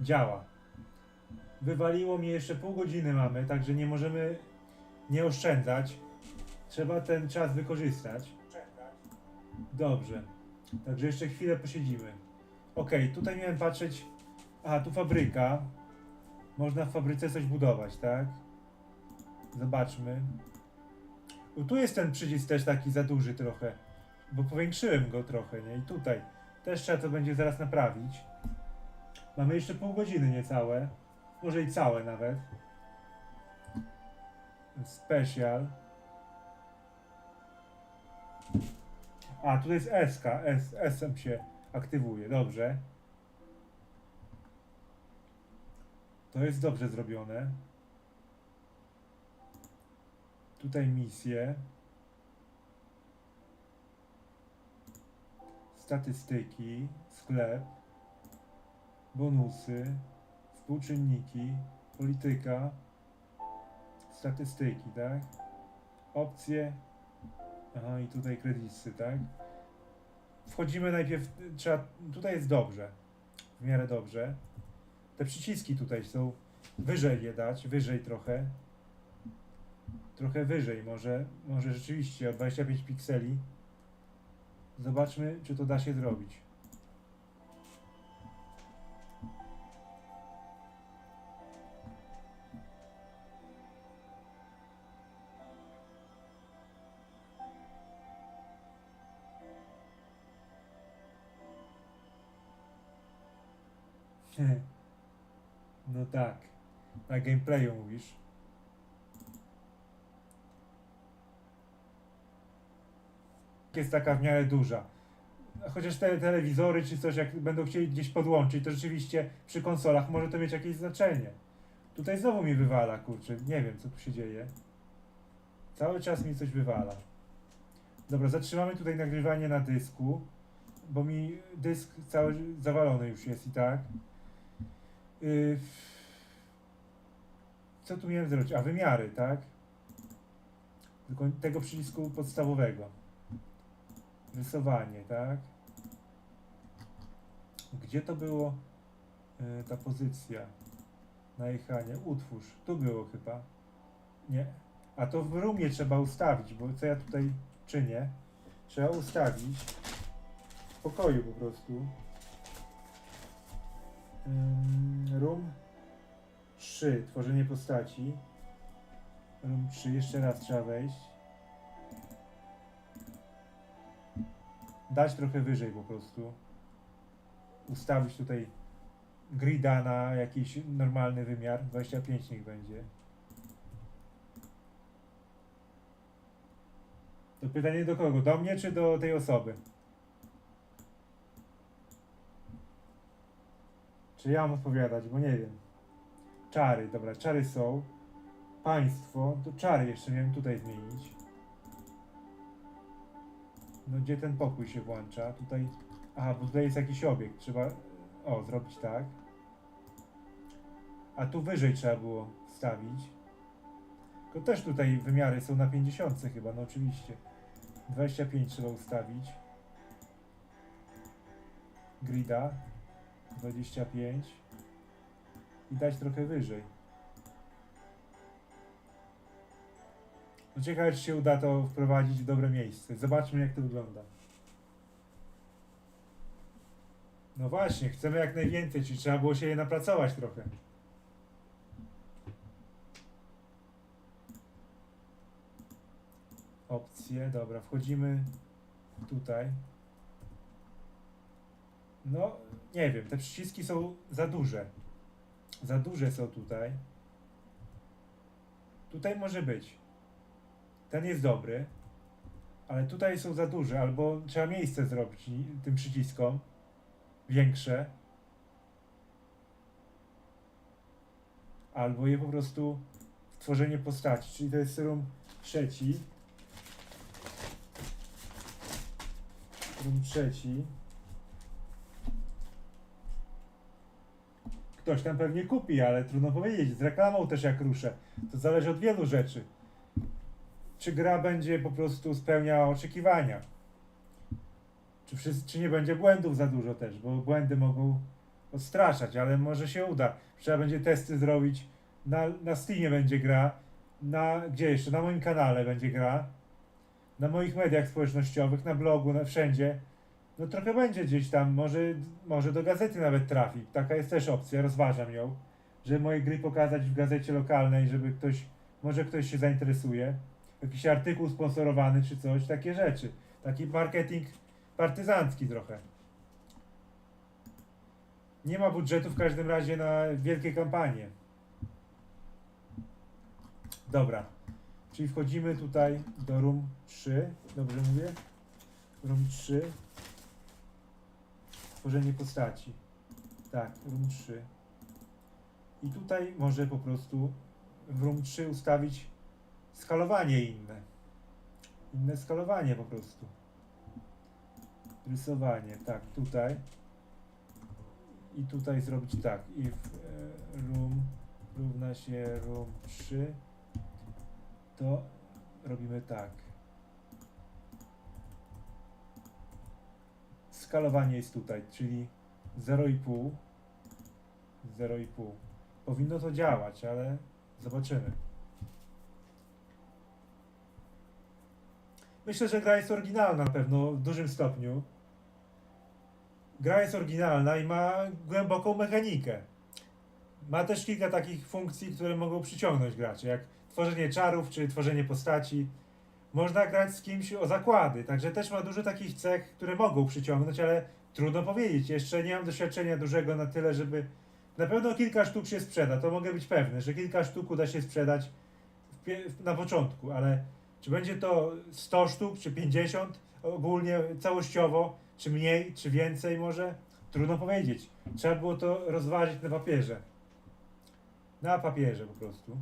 Działa. Wywaliło mnie jeszcze pół godziny mamy, także nie możemy nie oszczędzać. Trzeba ten czas wykorzystać. Dobrze. Także jeszcze chwilę posiedzimy. Ok, tutaj miałem patrzeć. Aha, tu fabryka. Można w fabryce coś budować, tak? Zobaczmy. O, tu jest ten przycisk też taki za duży trochę. Bo powiększyłem go trochę, nie? I tutaj. Też trzeba to będzie zaraz naprawić. Mamy jeszcze pół godziny niecałe. Może i całe nawet. Special. A, tutaj jest SK. S, SM się aktywuje. Dobrze. To jest dobrze zrobione. Tutaj misje. Statystyki, sklep, bonusy, współczynniki, polityka, statystyki, tak? Opcje. Aha, i tutaj kredyty, tak? Wchodzimy najpierw, trzeba, tutaj jest dobrze, w miarę dobrze. Te przyciski tutaj są, wyżej je dać, wyżej trochę. Trochę wyżej może, może rzeczywiście o 25 pikseli. Zobaczmy, czy to da się zrobić. No tak. Na gameplayu mówisz. Jest taka w miarę duża. Chociaż te telewizory czy coś, jak będą chcieli gdzieś podłączyć, to rzeczywiście przy konsolach może to mieć jakieś znaczenie. Tutaj znowu mi wywala, kurczę. Nie wiem, co tu się dzieje. Cały czas mi coś wywala. Dobra, zatrzymamy tutaj nagrywanie na dysku, bo mi dysk cały zawalony już jest i tak. Yy, co tu miałem zrobić? A wymiary, tak? Tylko tego przycisku podstawowego. Rysowanie, tak? Gdzie to było yy, ta pozycja? Najechanie. Utwórz. Tu było chyba. Nie. A to w roomie trzeba ustawić, bo co ja tutaj czynię? Trzeba ustawić w pokoju po prostu. Room 3, tworzenie postaci. Room 3, jeszcze raz trzeba wejść. Dać trochę wyżej po prostu. Ustawić tutaj grida na jakiś normalny wymiar. 25 niech będzie. To pytanie do kogo? Do mnie czy do tej osoby? Czy ja mam odpowiadać, bo nie wiem. Czary, dobra, czary są. Państwo, to czary jeszcze miałem tutaj zmienić. No gdzie ten pokój się włącza? Tutaj, aha, bo tutaj jest jakiś obiekt, trzeba, o, zrobić tak. A tu wyżej trzeba było wstawić. Tylko też tutaj wymiary są na 50 chyba, no oczywiście. 25 trzeba ustawić. Grida. 25 i dać trochę wyżej. No ciekawe, czy się uda to wprowadzić w dobre miejsce. Zobaczmy, jak to wygląda. No właśnie, chcemy jak najwięcej, czyli trzeba było się je napracować trochę. Opcje, dobra, wchodzimy tutaj. No, nie wiem, te przyciski są za duże. Za duże są tutaj. Tutaj może być. Ten jest dobry. Ale tutaj są za duże, albo trzeba miejsce zrobić tym przyciskom. Większe. Albo je po prostu tworzenie postaci. Czyli to jest room trzeci. Room trzeci. Ktoś tam pewnie kupi, ale trudno powiedzieć. Z reklamą też jak ruszę. To zależy od wielu rzeczy. Czy gra będzie po prostu spełniała oczekiwania? Czy, wszyscy, czy nie będzie błędów za dużo też, bo błędy mogą odstraszać, ale może się uda. Trzeba będzie testy zrobić. Na, na Steamie będzie gra. Na, gdzie jeszcze? Na moim kanale będzie gra. Na moich mediach społecznościowych, na blogu, na wszędzie. No trochę będzie gdzieś tam, może, może do gazety nawet trafi. Taka jest też opcja, rozważam ją. Żeby moje gry pokazać w gazecie lokalnej, żeby ktoś, może ktoś się zainteresuje. Jakiś artykuł sponsorowany czy coś, takie rzeczy. Taki marketing partyzancki trochę. Nie ma budżetu w każdym razie na wielkie kampanie. Dobra. Czyli wchodzimy tutaj do room 3. Dobrze mówię? Room 3. Tworzenie postaci. Tak, room 3. I tutaj może po prostu w room 3 ustawić skalowanie inne. Inne skalowanie po prostu. Rysowanie, tak, tutaj. I tutaj zrobić tak. I w e, room równa się room 3. To robimy tak. Skalowanie jest tutaj, czyli 0,5. 0,5. Powinno to działać, ale zobaczymy. Myślę, że gra jest oryginalna na pewno w dużym stopniu. Gra jest oryginalna i ma głęboką mechanikę. Ma też kilka takich funkcji, które mogą przyciągnąć graczy, jak tworzenie czarów czy tworzenie postaci. Można grać z kimś o zakłady, także też ma dużo takich cech, które mogą przyciągnąć, ale trudno powiedzieć. Jeszcze nie mam doświadczenia dużego na tyle, żeby. Na pewno kilka sztuk się sprzeda, to mogę być pewny, że kilka sztuk uda się sprzedać na początku, ale czy będzie to 100 sztuk, czy 50 ogólnie, całościowo, czy mniej, czy więcej może? Trudno powiedzieć. Trzeba było to rozważyć na papierze. Na papierze po prostu.